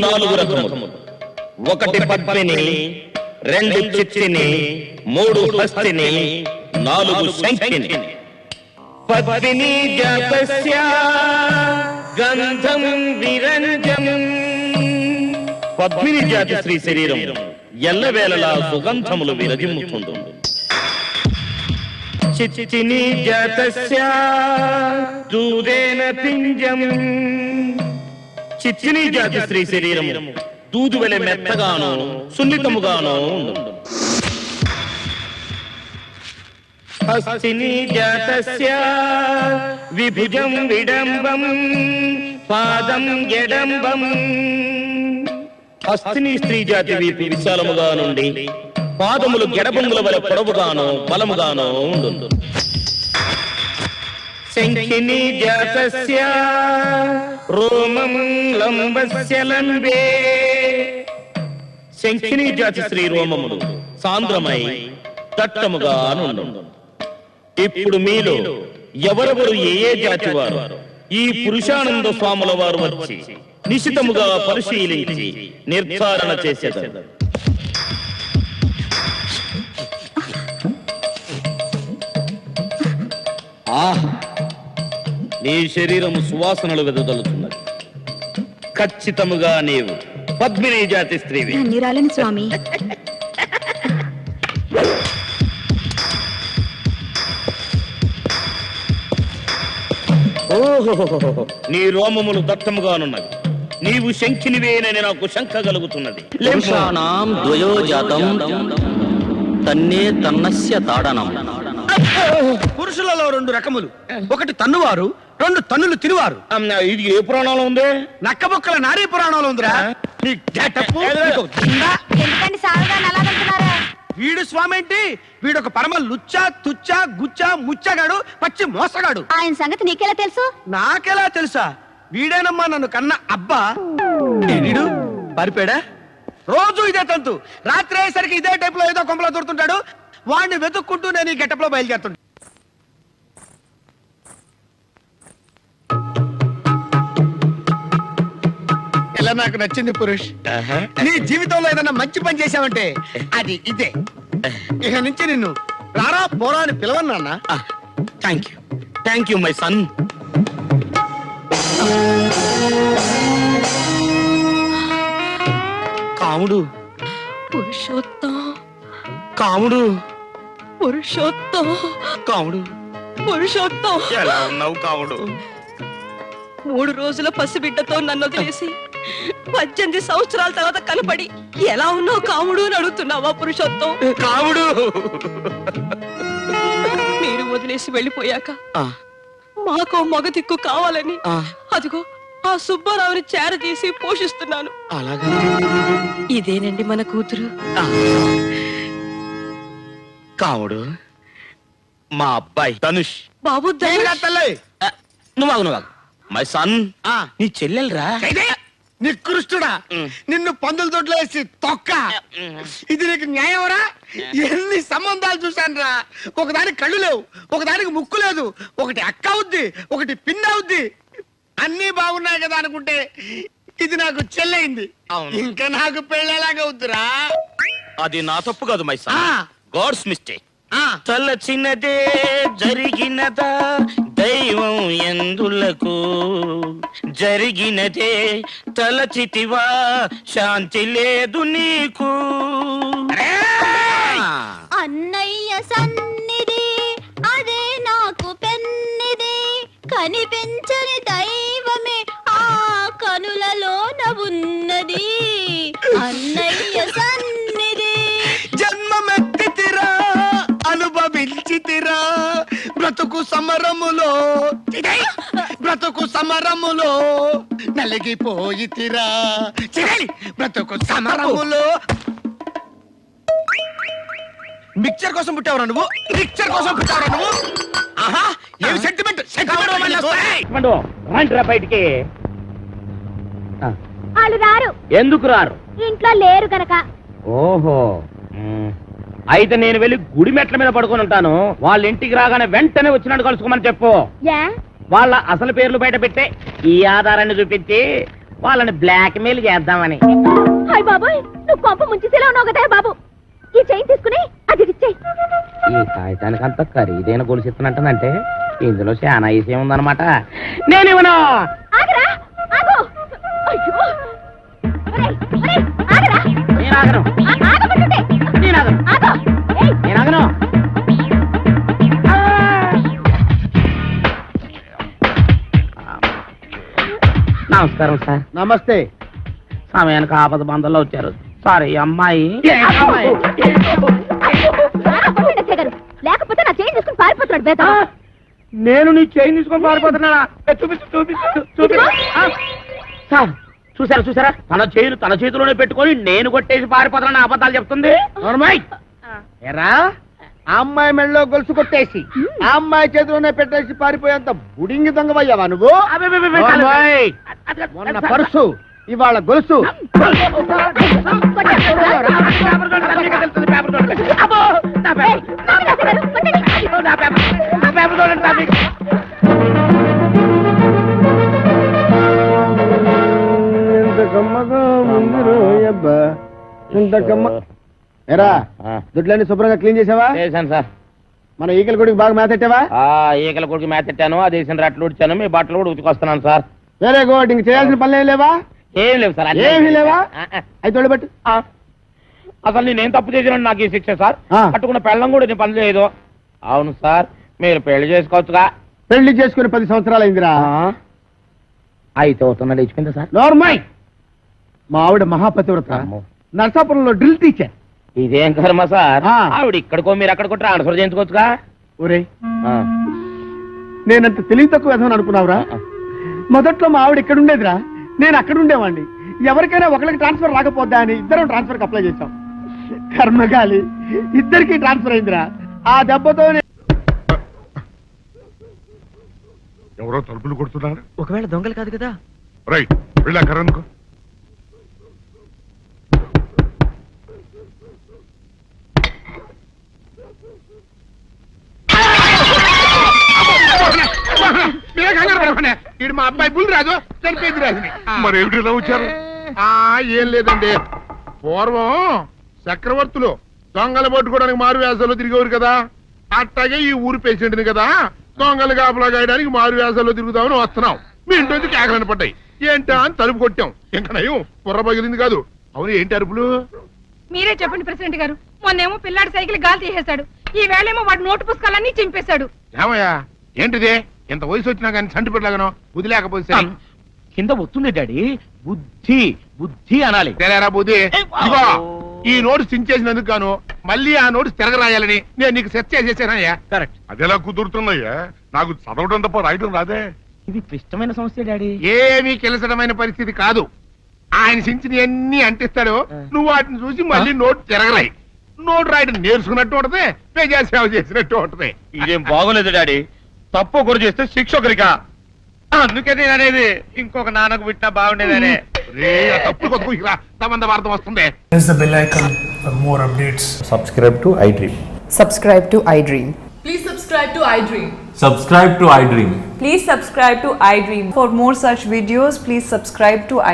నాలుగు రకములు. ఒకటి పద్మిని రెండు చిత్తిని మూడు హస్తిని నాలుగు శంఖిని. పద్మిని జాతస్య గంధం విరంజం. పద్మిని జాతి శ్రీ శరీరం ఎల్లవేళలా సుగంధములు విరజిమ్ముతుంటుంది చిత్తిని జాతస్య దూదేన పింజం. చిచ్చినీ జాతి స్త్రీ శరీరము. దూదు వెలె మెత్తగాను సున్నితముగాను ఉండును. హస్తిని జాతస్య విభుజం విడంబం పాదం ఎడంబం. హస్తిని స్త్రీ జాతి వీపు విశాలముగా నుండి పాదములు గెడబంగుల వలె పొడవుగాను బలముగాను ఉండు శంఖిని జాతస్య రోమం లంబస్య లంబే. శంఖిని జాతి శ్రీ రోమములు సాంద్రమై దట్టముగా నుండు ఇప్పుడు మీలో ఎవరెవరు ఏ ఏ జాతి వారు ఈ పురుషానంద స్వాముల వారు వచ్చి నిశితముగా పరిశీలించి నిర్ధారణ చేసేదారు. ఆహ్! నీ శరీరము సువాసనలు వెదజల్లుతున్నది. ఖచ్చితముగా నీవు పద్మిని జాతి స్త్రీవి. ధన్యురాలని స్వామి. ఓహోహోహోహో. నీ రోమములు దట్టముగానున్నవి. నీవు శంఖినివేనని నాకు శంఖ కలుగుతున్నది. పురుషాణం ద్వయోజాతం తన్నే తన్నస్య తాడనం. పురుషులలో రెండు రకములు. ఒకటి తన్నువారు రెండు తన్నులు తినువారు. ఇది ఏ పురాణంలో ఉంది? నక్కబొక్కల నారీ పురాణంలో ఉందిరా. నీ. ఎందుకండి అలా వెళ్తున్నారా వీడు స్వామి ఏంటి వీడు ఒక పరమ లుచ్చా తుచ్చా గుచ్చా ముచ్చగాడు పచ్చి మోసగాడు. ఆయన సంగతి నీకెలా తెలుసు? నాకెలా తెలుసా? వీడేనమ్మా నన్ను కన్న అబ్బా. వీడు పరిపాడా రోజు ఇదే తంతు. రాత్రి అయ్యేసరికి ఇదే టైప్లో ఏదో కొంపలో దొరుకుతుంటాడు. వాడిని వెతుక్కుంటూ నేను ఈ గెటప్లో బయలుదేరుతుంటా. ఇలా నాకు నచ్చింది పురుష్. నీ జీవితంలో ఏదైనా మంచి పని చేశావంటే అది ఇదే. ఇక నుంచి నిన్ను రారా పోరా అని పిలవన్నా thank you thank you my son Kamudu. Purushottam. Kamudu. Purushottam. Kamudu. Purushottam. ఎలా ఉన్నావు కాముడు? మూడు రోజుల పసిబిడ్డతో నన్ను వదిలేసి పద్దెనిమిది సంవత్సరాల తర్వాత కనపడి ఎలా ఉన్నావు కాముడు అని అడుగుతున్నావా పురుషోత్తం? కాముడు! మీరు వదిలేసి వెళ్ళిపోయాక ఆ, మాకో మగ దిక్కు కావాలని ఆ, అదిగో ఆ సుబ్బారావుని చేరదీసి పోషిస్తున్నాను. అలాగా? ఇదేనండి మన కూతురు. ఆ. కాముడు మా అబ్బాయి ధనుష్ బాబు ధనుష్. తల్లి? నువ్వు ఆగు, నువ్వు ఆగు. మై సన్ ఆ. నీ చెల్లెలరా? నికృష్టుడా. నిన్ను పందుల తోటలో వేసి తొక్క. ఇది నీకు న్యాయమరా? ఎన్ని సంబంధాలు చూశాను రా ఒకదానికి కళ్ళు లేవు ఒకదానికి ముక్కు లేదు ఒకటి అక్క అవుద్ది ఒకటి పిన్ అవుద్ది. అన్నీ బాగున్నాయి కదా అనుకుంటే ఇది నాకు చెల్లయింది. అవును. ఇంకా నాకు పెళ్ళేలాగా అవుద్దిరా. అది నా తప్పు కాదు మై సన్. గాడ్స్ మిస్టేక్ ఆ, తలచినదే జరిగినదా? దైవం ఎందులకు జరిగినదే తలచితివా? శాంతి లేదు నీకు. సమరములో. బ్రతుకు సమరములో. నలిగిపోయితిరా చిరై, బ్రతుకు సమరములో. మిక్చర్ కోసం పుట్టావురా నువ్వు? మిక్చర్ కోసం పుట్టావురా నువ్వు? ఆహా! ఏమి సెంటిమెంట్ సెంటిమెంట్ రండిరా బయటికి. వాళ్ళు రారు. ఎందుకు రారు? ఇంట్లో లేరు కనుక ఓహో. అయితే నేను వెళ్ళి గుడి మెట్ల మీద పడుకొని ఉంటాను. వాళ్ళ ఇంటికి రాగానే వెంటనే వచ్చినట్టు కలుసుకోమని చెప్పు. వాళ్ళ అసలు పేర్లు బయట పెట్టే ఈ ఆధారాన్ని చూపించి వాళ్ళని బ్లాక్ మెయిల్ చేద్దామని. హాయ్ బాబోయ్ నువ్వు కొంప ముంచేసేలా ఉన్నావు కదా బాబు. ఈ చైన్ తీసుకుని అది ఇచ్చేయి ఈ కాగితానికి అంత ఖరీదైన గొలుసు ఇస్తున్నట్టనంటే ఇందులో చాలా విషయం ఉందన్నమాట. నేను ఇవ్వను. ఆగరా ఆగు. అయ్యో. ఒరేయ్, ఒరేయ్, ఆగరా. నేను ఆగను. ఆ- ఆగమంటుంటే. నేను ఆగను. నమస్కారం సార్ నమస్తే సమయానికి ఆపద బంధంలో వచ్చారు సారీ అమ్మాయి అమ్మాయి. లేకపోతే నా చైన్ తీసుకుని పారిపోతున్నాడు బేత! నేను నీ చైన్ తీసుకొని పారిపోతున్నానా ఏ, చూపించు చూపించు చూపించు ఆ! సార్ చూసారా చూసారా తన చైన్ తన చేతిలోనే పెట్టుకొని నేను కొట్టేసి పారిపోతున్నా అబద్ధాలు చెప్తుంది ఎరా ఆ అమ్మాయి మెళ్ళలో గొలుసు కొట్టేసి ఆ అమ్మాయి చేతిలోనే పెట్టేసి పారిపోయేంత బుడింగి దొంగవయ్యావా నువ్వు? అది- మొన్న పర్సు ఇవాళ గొలుసు. కమ్మగా ఉంది రోయబ్బా ఎంత కమ్మ ఎరా దుడ్లన్నీ శుభ్రంగా క్లీన్ చేసావా? చేశాను సార్. మన ఈకల గుడికి బాగా మేతెట్టావా ఆ ఈకల కొడుకు మేతెట్టాను అది వేసిన రట్లు ఉడిచాను మీ బట్టలు కూడా ఉతికొస్తున్నాను సార్. వెరీ గుడ్ ఇంక చేయాల్సిన పనులు ఏం లేవా? ఏం లేవు సార్ ఏమీ లేవా. అయితే తోడబెట్టు ఆ. అసలు నేనేం తప్పు చేసినా నాకు ఈ శిక్ష సార్. పట్టుకున్న పెళ్ళం కూడా నేను పని చేయదు. అవును సార్ మీరు పెళ్ళి చేసుకోవచ్చుగా. పెళ్ళి చేసుకుని పది సంవత్సరాలు అయిందిరా. అయితే అవుతున్నా లేచిపోయిందా సార్? నార్మల్ మా ఆవిడ మహాపతివ్రత. నర్సాపురంలో డ్రిల్ టీచర్. ఇదేం కర్మ సార్? ఆ. ఆవిడ ఇక్కడికో మీరు అక్కడికో ట్రాన్స్ఫర్ చేయించుకోవచ్చుగా? ఒరేయ్ ఆ. నేనంత తెలివి తక్కువ విధం అనుకున్నావురా? మొదట్లో మా ఆవిడ ఇక్కడ ఉండేదిరా నేను అక్కడ ఉండేవాడిని ఎవరికైనా ఒకరికి ట్రాన్స్ఫర్ రాకపోద్దా అని ఇద్దరం ట్రాన్స్ఫర్ అప్లై చేశాం. కర్మగాలి ఇద్దరికి ట్రాన్స్ఫర్ అయిందిరా. ఆ దెబ్బతో నే- ఎవరో తలుపులు కొడుతున్నారు. ఒకవేళ దొంగలు కాదు కదా? రైట్ వెళ్ళా కరణ్కు ఈడు మా అబ్బాయి బుల్ రాజు చనిపోయింది రాజుని. మరి ఏమిటి ఇలా వచ్చారు? ఆ ఏం లేదండి. పూర్వం చక్రవర్తులు దొంగలు పట్టుకోవడానికి మారు వేసాల్లో తిరిగేవారు కదా. అట్టాగే ఈ ఊరు పేషెంట్ని కదా దొంగలు కాపలా గాయడానికి మారు వేసాల్లో తిరుగుదామని వస్తున్నాం. మీ ఇంటి నుంచి కేకలని పడ్డాయి. ఏంటా అని తలుపు కొట్టాం. ఇంకా నయం బుర్ర పగిలింది కాదు. అవును ఏంటి అరుపులు? మీరే చెప్పండి ప్రెసిడెంట్ గారు. మొన్నేమో పిల్లాడి సైకిల్ గాలి తీసేశాడు. ఈ వేళేమో వాడి నోటు పుస్తకాలన్నీ చింపేశాడు. ఏమయ్యా? ఏంటిది? ఇంత వయసు వచ్చినా కానీ చంటి పెట్టలాగను వదిలేకపోతే సరే. కింద వస్తుంది డాడీ. బుద్ధి బుద్ధి అనాలి. తెలేరా బుద్ధి? ఇదిగో ఈ నోటు చించేసినందుకు గాను మళ్ళీ ఆ నోటు తిరగరాయాలని నేను నీకు సెట్ చేసేసానయ్యా కరెక్ట్. అది ఎలా కుదురుతున్నాయ్యా? నాకు చదవడం తప్ప రాయడం రాదే. ఇది క్లిష్టమైన సమస్య డాడీ. ఏమీ కిలసడమైన పరిస్థితి కాదు. ఆయన చించిన ఎన్ని అంటిస్తాడు నువ్వు వాటిని చూసి మళ్ళీ నోటు తిరగరాయి. నోటు రాయడం నేర్చుకున్నట్టు ఉంటది ప్రజా సేవ చేసినట్టు ఉంటది. ఇదేం బాగోలేదు డాడీ. తప్పు గురి చేస్తే శిక్ష ఒకరిక? అందుకనే అనేది ఇంకొక నాన్నకు పుట్టినా బాగుండేదనే. తప్పుడు వస్తుంది.